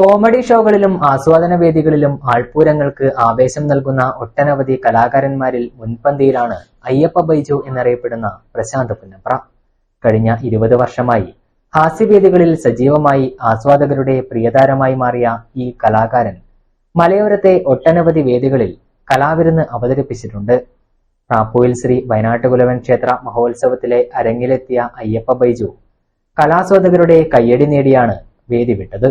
Comedy ഷോകളിലും ആസ്വാദന വേദികളിലും ആൾപൂരങ്ങൾക്ക് ആവേശം നൽകുന്ന ഒട്ടനവധി കലാകാരന്മാരിൽ മുൻപന്തിയിലാണ് അയ്യപ്പ ബൈജു എന്നറിയപ്പെടുന്ന പ്രശാന്ത് പുന്നപ്ര. കഴിഞ്ഞ ഇരുപത് വർഷമായി ഹാസ്യവേദികളിൽ സജീവമായി ആസ്വാദകരുടെ പ്രിയതാരമായി മാറിയ ഈ കലാകാരൻ മലയോരത്തെ ഒട്ടനവധി വേദികളിൽ കലാവിരുന്ന് അവതരിപ്പിച്ചിട്ടുണ്ട്. റാപ്പൂയിൽ ശ്രീ വയനാട്ടുകുലവൻ ക്ഷേത്ര മഹോത്സവത്തിലെ അരങ്ങിലെത്തിയ അയ്യപ്പ ബൈജു കലാസ്വാദകരുടെ കയ്യടി നേടിയാണ് വേദി വിട്ടത്.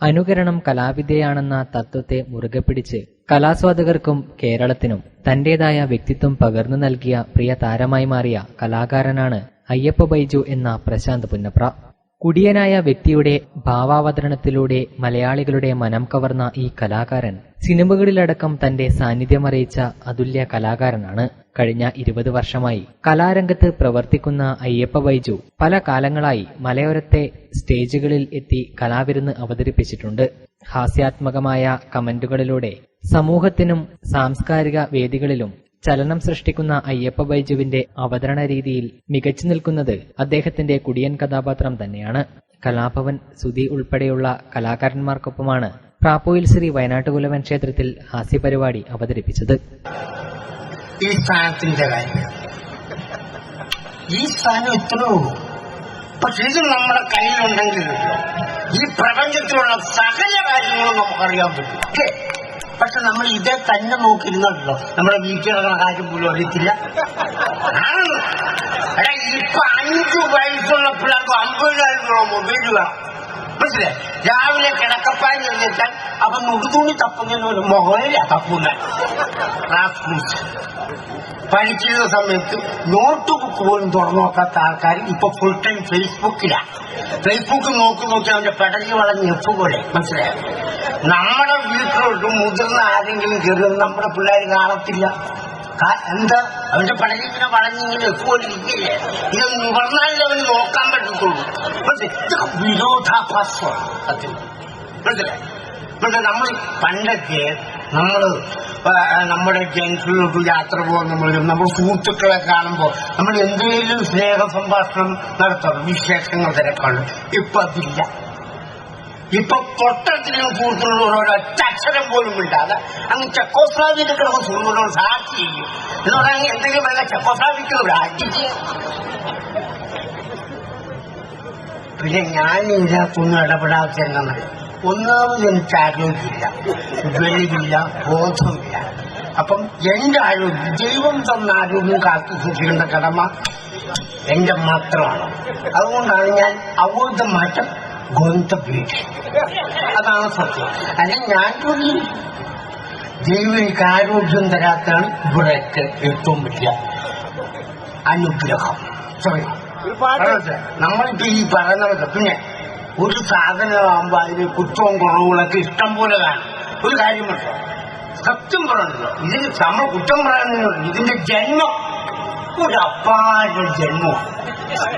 അനുകരണം കലാവിദ്യയാണെന്ന തത്വത്തെ മുറുകെ പിടിച്ച് കലാസ്വാദകർക്കും കേരളത്തിനും തന്റേതായ വ്യക്തിത്വം പകർന്നു നൽകിയ പ്രിയ താരമായി മാറിയ കലാകാരനാണ് അയ്യപ്പ ബൈജു എന്ന പ്രശാന്ത് പുന്നപ്ര. കുടിയനായ വ്യക്തിയുടെ ഭാവാവതരണത്തിലൂടെ മലയാളികളുടെ മനം കവർന്ന ഈ കലാകാരൻ സിനിമകളിലടക്കം തന്റെ സാന്നിധ്യം അറിയിച്ച അതുല്യ കലാകാരനാണ്. കഴിഞ്ഞ ഇരുപത് വർഷമായി കലാരംഗത്ത് പ്രവർത്തിക്കുന്ന അയ്യപ്പ ബൈജു പല കാലങ്ങളായി മലയോരത്തെ സ്റ്റേജുകളിൽ എത്തി കലാവിരുന്ന് അവതരിപ്പിച്ചിട്ടുണ്ട്. ഹാസ്യാത്മകമായ കമന്റുകളിലൂടെ സമൂഹത്തിനും സാംസ്കാരിക വേദികളിലും ചലനം സൃഷ്ടിക്കുന്ന അയ്യപ്പ ബൈജുവിന്റെ അവതരണ രീതിയിൽ മികച്ചു നിൽക്കുന്നത് അദ്ദേഹത്തിന്റെ കുടിയൻ കഥാപാത്രം തന്നെയാണ്. കലാഭവൻ സുധി ഉൾപ്പെടെയുള്ള കലാകാരന്മാർക്കൊപ്പമാണ് പ്രാപ്പൂയിൽ ശ്രീ വയനാട്ടുകുലവൻ ക്ഷേത്രത്തിൽ ഹാസ്യപരിപാടി അവതരിപ്പിച്ചത്. ഈ സ്ഥാനത്തിന്റെ കാര്യം. ഈ സ്ഥാനം ഇത്രേ പക്ഷെ ഇത് നമ്മുടെ കയ്യിലുണ്ടെങ്കിൽ ഈ പ്രപഞ്ചത്തിലുള്ള സകല കാര്യങ്ങളും നമുക്കറിയാൻ പറ്റും. പക്ഷെ നമ്മൾ ഇതേ തന്നെ നോക്കിയിരുന്നല്ലോ. നമ്മുടെ വീട്ടിലുള്ള കാര്യം പോലും അറിയത്തില്ല. ഇപ്പൊ അഞ്ചു വയസ്സുള്ള പിള്ളേർക്ക് അമ്പതിനായിരം രൂപ മൊബൈൽ വേണം. മനസ്സിലായി? രാവിലെ കിടക്കപ്പാൻ നിർമ്മിച്ചാൽ അപ്പൊ നുടുതുണി തപ്പുന്ന ഒരു മുകളില തപ്പുന്ന പഠിക്കുന്ന സമയത്ത് നോട്ട് ബുക്ക് പോലും തുറന്നു നോക്കാത്ത ആൾക്കാർ ഇപ്പൊ ഫുൾ ടൈം ഫേസ്ബുക്കിലാ. ഫേസ്ബുക്ക് നോക്കി നോക്കി അവന്റെ പെടകി വളഞ്ഞ് എഫ് പോലെ മനസ്സിലായോ? നമ്മുടെ വീട്ടിലോട്ട് മുതിർന്ന ആരെങ്കിലും കയറുന്നത് നമ്മുടെ പിള്ളേർ കാണത്തില്ല. എന്താ? അവന്റെ പടലി ഇങ്ങനെ വളഞ്ഞിങ്ങനെ ഇരിക്കില്ലേ? ഇത് നിവർന്നാലേ അവന് നോക്കാൻ പറ്റത്തുള്ളൂ. ഇതൊക്കെ വിരോധാഭാസമാണ് അതിന് മനസ്സിലായി? പക്ഷെ നമ്മൾ പണ്ടൊക്കെ നമ്മൾ നമ്മുടെ ജംഗ്ഷനിലോട്ട് യാത്ര പോകുമ്പോഴും നമ്മൾ സുഹൃത്തുക്കളെ കാണുമ്പോൾ നമ്മൾ എന്തെങ്കിലും സ്നേഹ സംഭാഷണം നടത്തണം വിശേഷങ്ങൾ തിരക്കാണ്. ഇപ്പൊ അതില്ല ഇപ്പൊ തൊട്ടത്തിലും സുഹൃത്തുക്കളോട് ഒരൊറ്റ അക്ഷരം പോലും ഇല്ലാതെ അങ്ങ് ചെക്കോസ്ലാവിന്റെ കിടന്ന് സുഹൃത്തുക്കൾ സാക്ഷി ചെയ്യും. എന്ന് പറഞ്ഞാൽ എന്തെങ്കിലും വേണ്ട ചെക്കോസ്ലാവിക്ക് അടിച്ച് പിന്നെ ഞാൻ ഇതിനകത്തൊന്നും ഇടപെടാത്ത എന്നാണ് ഒന്നാമത് എനിക്ക് ആരോഗ്യമില്ല വെളിവില്ല ബോധമില്ല. അപ്പം എന്റെ ആരോഗ്യം ദൈവം തന്ന ആരോഗ്യം കാത്തു സൂക്ഷിക്കേണ്ട കടമ എന്റെ മാത്രമാണ്. അതുകൊണ്ടാണ് ഞാൻ അവബോധമാറ്റം ഗൊന്തപീഠ അതാണ് സത്യം. അല്ലെ ഞാൻ ചോദിക്കും ദൈവം എനിക്ക് ആരോഗ്യം തരാത്താണ് ഇവിടെയൊക്കെ ഏറ്റവും വലിയ അനുഗ്രഹം. സോറി നമ്മളിപ്പോ ഈ പറയുന്നത് പിന്നെ ഒരു സാധനമാകുമ്പോ അതിന് കുറ്റവും കുറവുകളൊക്കെ ഇഷ്ടം പോലെ കാണും. ഒരു കാര്യം മനസ്സിലാവും സത്യം പറയണല്ലോ ഇതിന് നമ്മൾ കുറ്റം പറയുന്നത് ഇതിന്റെ ജന്മം. ഒരു അപ്പാരുടെ ജന്മം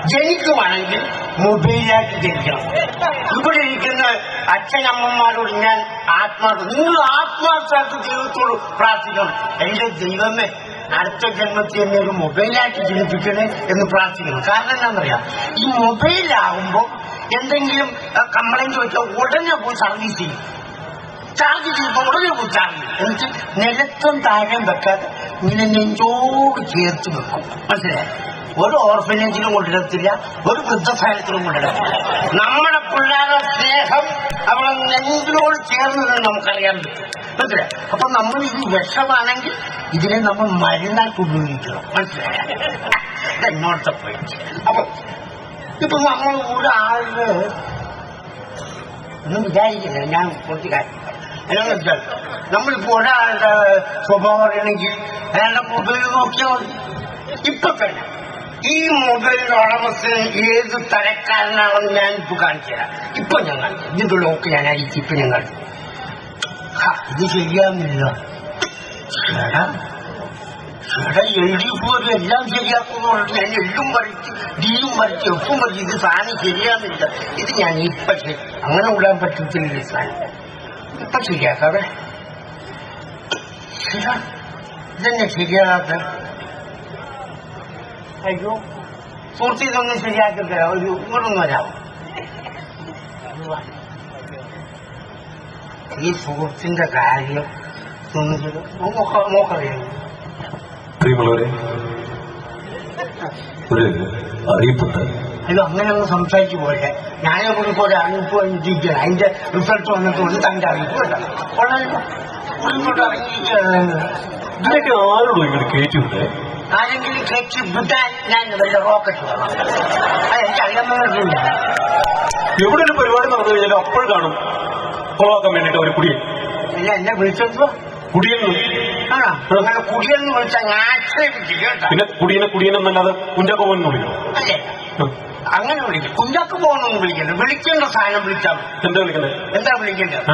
ജനിക്കുവാണെങ്കിൽ മൊബൈലായിട്ട് ജനിക്കണം. ഇവിടെ ഇരിക്കുന്ന അച്ഛനമ്മമാരോട് ഞാൻ ആത്മാർത്ഥ നിങ്ങൾ ആത്മാർത്ഥമായിട്ട് ദൈവത്തോട് പ്രാർത്ഥിക്കണം. എന്റെ ദൈവമേ അടുത്ത ജന്മത്തിൽ എന്നെ ഒരു മൊബൈലായിട്ട് ജനിപ്പിക്കണേ എന്ന് പ്രാർത്ഥിക്കണം. കാരണം എന്താണെന്നറിയാം? ഈ മൊബൈലാകുമ്പോൾ എന്തെങ്കിലും കംപ്ലൈന്റ് വെച്ചാൽ ഉടനെ പോയി സർവീസ് ചെയ്യും. ചാർജ് ചെയ്യുമ്പോൾ ഉടനെ പോയി ചാർജ് ചെയ്യും. എന്നിട്ട് നിലത്തും താഴെ വെക്കാതെ ഇങ്ങനെ നെഞ്ചോട് ചേർത്ത് വെക്കും. മനസ്സിലായി? ഒരു ഓർഫനേജിലും കൊണ്ടിടത്തില്ല ഒരു വൃദ്ധസാലത്തിലും കൊണ്ടിടത്തില്ല നമ്മുടെ പിള്ളേരുടെ സ്നേഹം അവളെ നെഞ്ചിനോട് ചേർന്നതെന്ന് നമുക്കറിയാൻ പറ്റും. മനസ്സിലായി? അപ്പൊ നമ്മൾ ഇത് വിഷമാണെങ്കിൽ ഇതിനെ നമ്മൾ മരുന്നാക്കി ഉപയോഗിക്കണം. മനസ്സിലായ? എന്നോടത്തെ പോയിട്ട് അപ്പൊ ഇപ്പൊ നമ്മൾ ഒരാളുടെ ഒന്നും വിചാരിക്കില്ല. ഞാൻ കുറച്ച് കാര്യം എന്നാന്ന് വെച്ചാൽ നമ്മളിപ്പോ ഒരാളുടെ സ്വഭാവം അറിയണമെങ്കിൽ അയാളുടെ മൊബൈൽ നോക്കിയാൽ മതി. ഇപ്പൊ തന്നെ ഈ മൊബൈലിന്റെ ഉടമസ്ഥൻ ഏത് തരക്കാരനാണെന്ന് ഞാൻ ഇപ്പൊ കാണിച്ചു തരാം ഇപ്പൊ ഞാൻ കാണിച്ചു ഇതിന്റെ ലോക്ക് ഞാൻ അയച്ചു ഇപ്പൊ ഞാൻ കാണിച്ചു ഇത് ശരിയാകുന്നില്ല എൽ ഡി എഫ് എല്ലാം ശരിയാക്കുന്നു പറഞ്ഞിട്ട് ഞാൻ എല്ലും പറിച്ച് ഡിയും പറിച്ച് എഫും പറിച്ച് ഇത് സാധനം ശരിയാകുന്നില്ല ഇത് ഞാൻ ഇപ്പൊ അങ്ങനെ വിടാൻ പറ്റത്തില്ല സാധനം. ഇപ്പൊ ശരിയാക്കാതെ ചേട്ടാ ഇതെന്നെ ശരിയാകാത്ത അയ്യോ സുഹൃത്തി ഇതൊന്നും ശരിയാക്കി തരാം ഒരു ഇങ്ങോട്ടൊന്നും വരാമോ ഈ സുഹൃത്തിന്റെ കാര്യം നോക്കറിയാം. പ്രിയമുള്ളവരെ ഒരു അറിയിപ്പുണ്ട്. അയ്യോ അങ്ങനെ അങ്ങ് സംസാരിച്ചു പോട്ടെ ഞാനെ കുറിച്ച് ഒരു അറിയിപ്പ് വന്നിരിക്കുകയാണ്. അതിന്റെ റിസൾട്ട് വന്നിട്ട് ഒരു തന്റെ അറിയിപ്പ് ഇങ്ങോട്ട് ഇറങ്ങിയിരിക്കുകയാണ്. ഇതിനൊക്കെ ആരോടും ഇങ്ങോട്ട് കയറ്റിവിട്ടെ ആരെങ്കിലും കെട്ടി വിട്ടാൻ ഞാൻ വല്ല റോക്കറ്റ് വേണം അത് എനിക്ക് അറിയാമെന്നില്ല എവിടെ ഒരു പരിപാടി നടന്നു കഴിഞ്ഞാലും അപ്പോൾ കാണും. ഫോളോക്കാൻ വേണ്ടിട്ട് ഒരു കുടിയൻ. ഇല്ല എന്നെ വിളിച്ചപ്പോ കുടിയൻ ആണോ? അങ്ങനെ കുടിയെന്ന് വിളിച്ചാൽ ഞാൻ ആക്ഷേപിച്ചു കേട്ടോ. പിന്നെ കുടിയനെ കുടിയനെന്നല്ലാതെ കുഞ്ചാക്കോ പോകുന്നു വിളിക്കണം അല്ലേ? അങ്ങനെ വിളിക്കും. കുഞ്ചാക്കോ പോകുന്നു വിളിക്കണ്ട വിളിക്കേണ്ട സാധനം വിളിച്ചാൽ എന്താ വിളിക്കണ്ടേ എന്താ വിളിക്കേണ്ടത്?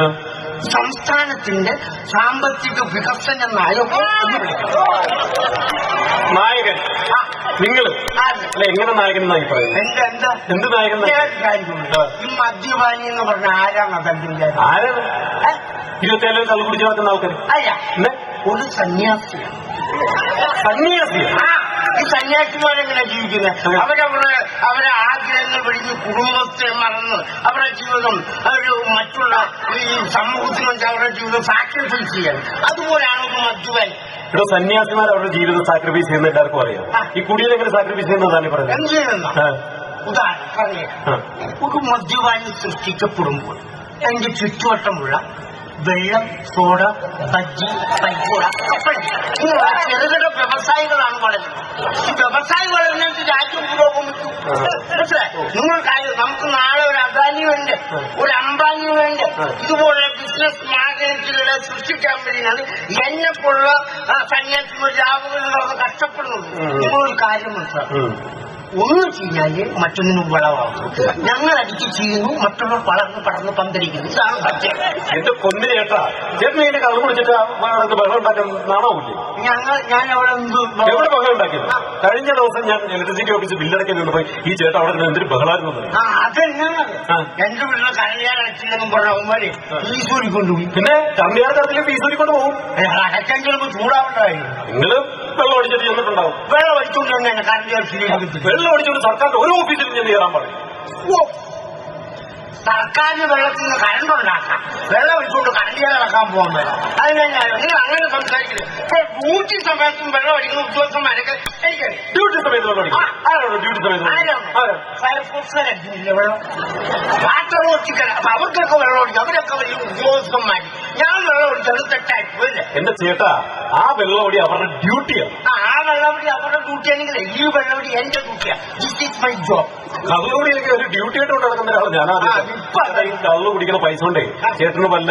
സംസ്ഥാനത്തിന്റെ സാമ്പത്തിക വികസന നായകൻ. നായകൻ നിങ്ങൾ. നിങ്ങൾ അല്ല എങ്ങനെ നായകൻ എന്നായി പറയുന്നത് എന്താ എന്താ? എന്ത് നായകൻ. ഈ മദ്യപാനി എന്ന് പറഞ്ഞ ആരാണ് അതല്ലേ ആരാണ്? ഇരുപത്തിയേഴ് കള്ളു കുടിച്ചു നടക്കുന്ന ആൾക്കാർ അല്ല. ഒരു സന്യാസിയാണ്. സന്യാസി ആ. ഈ സന്യാസിമാരെങ്ങനെ ജീവിക്കുന്നത് അവരവരുടെ അവരെ ആഗ്രഹങ്ങൾ വെടിഞ്ഞ് കുടുംബത്തെ മറന്ന് അവരുടെ ജീവിതം ഒരു മറ്റുള്ള ഈ സമൂഹത്തിന് വേണ്ടി അവരുടെ ജീവിതം സാക്രിഫൈസ് ചെയ്യാൻ. അതുപോലെയാണ് ഒരു മധുവൻ ഇവിടെ സന്യാസിമാർ അവരുടെ ജീവിതം സാക്രിഫൈസ് ചെയ്യുന്ന എല്ലാവർക്കും അറിയാം. ഈ കുടിയിൽ എങ്ങനെ സാക്രിഫൈസ് ചെയ്യുന്നതാണ് പറഞ്ഞത് എന്ത് ചെയ്യുന്ന ഉദാഹരണം പറഞ്ഞു ഒരു മദ്യപാനി സൃഷ്ടിക്കപ്പെടുമ്പോൾ എന്റെ ചുറ്റുവട്ടമുള്ള വെള്ളം സോഡ ബജ്ജി പൈക്കൂട. ചെറുകിട വ്യവസായികളാണ് വളരുന്നത്. ഈ വ്യവസായി വളരുന്നത് രാജ്യം പുരോഗമിക്കും മനസ്സിലായി? നിങ്ങൾ കാര്യം നമുക്ക് നാളെ ഒരു അദാനി വേണ്ട ഒരു അംബാനി വേണ്ട ഇതുപോലെ ബിസിനസ് മാർഗറ്റുകളെ സൃഷ്ടിക്കാൻ വേണ്ടിയാണ് എന്നെ പോലുള്ള സന്യാസി രാവുകളിൽ കഷ്ടപ്പെടുന്നത്. നിങ്ങളൊരു കാര്യം മനസ്സിലാക്കും. ഒന്ന് ചെയ്യാൽ മറ്റൊന്നിനും വളമാകും ഞങ്ങൾ അടിച്ച് ചെയ്യുന്നു മറ്റുള്ളവർ വളർന്ന് പടർന്ന് പന്തരിക്കുന്നു ഇതാണ് സത്യം. എന്റെ പൊന്നിന് ചേട്ടാ ചേട്ടൻ ഇങ്ങനെ കള്ളു കുടിച്ചിട്ട് ബഹളം നാണാവൂല്ലേ? ഞങ്ങൾ ഞാൻ അവിടെ എന്ത് എവിടെ ബഹളം ഉണ്ടാക്കിയത്? കഴിഞ്ഞ ദിവസം ഞാൻ ഇലക്ട്രിസിറ്റി ഓഫീസിൽ ബില്ലടക്കാൻ നിന്നപ്പോ ഈ ചേട്ടൻ അവിടെ നിന്ന് എന്തൊരു ബഹളായിരുന്നു അതെന്നാണ്. എന്റെ വീട്ടിലെ കരയാൻ അടച്ചില്ലെന്നും പറഞ്ഞ അവന്മാര് ഈശ്വരി കൊണ്ടുപോയി പിന്നെ കമ്പിയാർ തരത്തിൽ ഫീസ് കൊണ്ട് പോകും അടക്കം ചിലപ്പോൾ ചൂടാവണ്ടായിരുന്നു. നിങ്ങൾ വെള്ളം അടിച്ചിട്ട് ചെന്നിട്ടുണ്ടാവും വെള്ളം അടിച്ചുകൊണ്ട് തന്നെ കറണ്ട് വെള്ളം അടിച്ചുകൊണ്ട് സർക്കാരിന്റെ ഒരു ഓഫീസിലും ചെന്ന് കയറാൻ പറയും. സർക്കാരിന് വെള്ളത്തിൽ നിന്ന് കറണ്ട് ഉണ്ടാക്കാം. വെള്ളം ഒഴിച്ചുകൊണ്ട് കറണ്ട് നടക്കാൻ പോകാൻ പറ്റും അതിനെന്താ നിങ്ങൾ അങ്ങനെ സംസാരിക്കില്ല ഇപ്പൊ ഡ്യൂട്ടി സമയത്തും വെള്ളം അടിക്കുന്ന ഉദ്യോഗസ്ഥന്മാരൊക്കെ ഡ്യൂട്ടി സമയത്ത് വെള്ളം ആരാണോ ഡ്യൂട്ടി സമയത്ത് ഫയർഫോഴ്സ് വെള്ളം. വാട്ടർ ഓടിക്കാൻ അപ്പൊ അവർക്കൊക്കെ വെള്ളം ഓടിക്കും അവരൊക്കെ വലിയ ഉദ്യോഗസ്ഥന്മാർ ഞാൻ വെള്ളം ഒഴിച്ചത് തെറ്റായി എന്റെ ചേട്ടാ ആ വെള്ളം അടി അവരുടെ ഡ്യൂട്ടിയാണ് ആ ആ വെള്ളമടി അവരുടെ ഡ്യൂട്ടിയാണെങ്കിൽ ഈ വെള്ളമടി എന്റെ ഡ്യൂട്ടിയാണ് ദിസ് ഈസ് മൈ ജോബ് കള്ളുകൂടിയൊക്കെ ഒരു ഡ്യൂട്ടി ആയിട്ട് കൊണ്ട് നടക്കുന്ന ഒരാൾ ഞാനാ ഈ കള്ളു കുടിക്കുന്ന പൈസ കൊണ്ടേ ചേട്ടന് വല്ല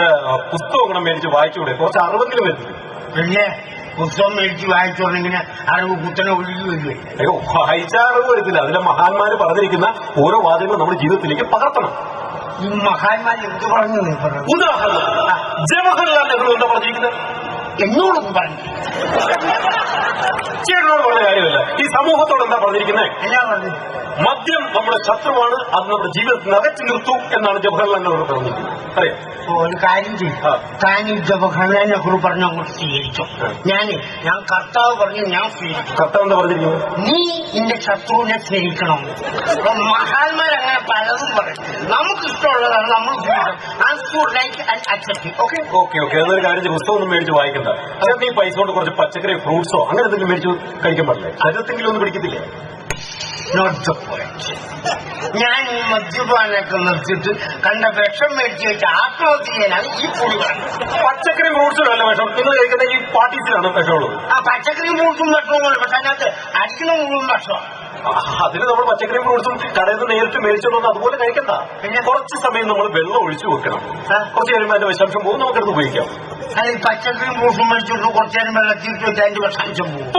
പുസ്തകം പുസ്തകം മേടിച്ച് വായിച്ചുകൂടെ? കുറച്ച് അറിവെങ്കിലും വരുന്നത് പിന്നെ പുസ്തകം മേടിച്ച് വായിച്ചോണ്ടിങ്ങനെ അറിവ് കുത്തനെ ഒഴുകി വരുവേ അയ്യോ വായിച്ച അറിവ് വരത്തില്ല. അതിലെ മഹാന്മാര് പറഞ്ഞിരിക്കുന്ന ഓരോ വാദങ്ങളും നമ്മുടെ ജീവിതത്തിലേക്ക് പകർത്തണം. ഈ മഹാന്മാർ എന്ത് പറഞ്ഞു നീ പറഞ്ഞത് ഉദാഹരണം ജവഹർലാൽ എന്നോടൊന്നും പറഞ്ഞു. ചേട്ടനോട് പറഞ്ഞ കാര്യമല്ല. ഈ സമൂഹത്തോട് എന്താ പറഞ്ഞിരിക്കുന്നത് മദ്യം നമ്മുടെ ശത്രുവാണ്. അത് നമ്മുടെ ജീവിതത്തിൽ നിറച്ചു നിർത്തും എന്നാണ് ജവഹർലാൽ നെഹ്റു പറഞ്ഞിരിക്കുന്നത് അറിയാം ഒരു കാര്യം ചെയ്യും. ആ. താൻ ഈ ജവഹർലാൽ നെഹ്റു പറഞ്ഞ അങ്ങോട്ട് സ്വീകരിച്ചു. ഞാൻ ഞാൻ ഞാൻ കർത്താവ് പറഞ്ഞു ഞാൻ സ്വീകരിച്ചു കർത്താവ് എന്താ പറഞ്ഞിരിക്കുന്നത്? നീ എന്റെ ശത്രുവിനെ സ്നേഹിക്കണം. മഹാന്മാരങ്ങനെ പലതും പറയും. നമുക്ക് ഇഷ്ടമുള്ളതാണ് നമ്മൾ അക്സെപ്റ്റ് ഓക്കെ ഓക്കെ ഓക്കെ എന്നൊരു കാര്യം പുസ്തകം ഒന്നും മേടിച്ച് വായിക്കണ്ട. അതിനകത്ത് ഈ പൈസ കൊണ്ട് കുറച്ച് പച്ചക്കറി ഫ്രൂട്ട്സോ അങ്ങനെ എന്തെങ്കിലും മേടിച്ച് കഴിക്കാൻ പാടില്ലേ അതിനകത്തെങ്കിലും ഒന്നും പിടിക്കത്തില്ലേ? നോട്ട് ദ പോയിന്റ് ഞാൻ ഈ മദ്യപാനൊക്കെ നിർത്തിയിട്ട് കണ്ട വിഷം മേടിച്ച് വെച്ച് ആത്മഹത്യ ചെയ്യാനാണ് ഈ പുളി പച്ചക്കറി ഫ്രൂട്ട്സിലല്ല അല്ല വിഷം. നിങ്ങൾ കഴിക്കുന്ന ഈ പാർട്ടീസിലാണ് വിഷമുള്ളത്. ആ പച്ചക്കറി ഫ്രൂട്ട്സും ഭക്ഷണവും പക്ഷെ അതിനകത്ത് അടിക്കുന്ന മുഴുവൻ ആ, അതിന് നമ്മൾ പച്ചക്കറി ഫ്രൂട്ട്സും കടയിൽ നിന്ന് നേരിട്ട് മേടിച്ചോണ്ട് അതുപോലെ കഴിക്കണ്ട. പിന്നെ? കുറച്ച് സമയം നമ്മൾ വെള്ളം ഒഴിച്ചു വെക്കണം. കുറച്ച് കഴിയുമ്പോൾ അതിന്റെ വിഷാംശം പോകും നമുക്കെടുത്ത് ഉപയോഗിക്കാം. പച്ചക്കറി പച്ചക്കറിയും ഫ്രൂട്ടും മേടിച്ചോണ്ട് കുറച്ച് നേരം വെള്ളത്തിൽ വെച്ച് അതിന്റെ വിഷാംശം പോകും.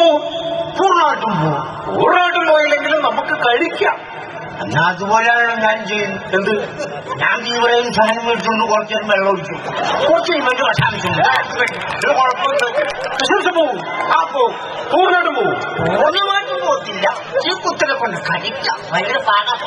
പൂർണമായിട്ടും പോകും. പൂർണമായിട്ടും പോയില്ലെങ്കിലും നമുക്ക് കഴിക്കാം. എന്നാ അതുപോലെയാണ് ഞാൻ ചെയ്യുന്നത്. എന്ത്? ഞാൻ തീവ്രയും സാധനം മേടിച്ചുകൊണ്ട് കുറച്ച് നേരം വെള്ളം ഒഴിച്ചു കുറച്ച് കഴിയുമ്പോൾ വിഷാംശം പോകും. ആ പോവും പൂർണമായിട്ടും പോവും പോകത്തില്ല ഈ കുത്തനെ കൊണ്ട് കടിക്കാം. ഭയങ്കര പാകം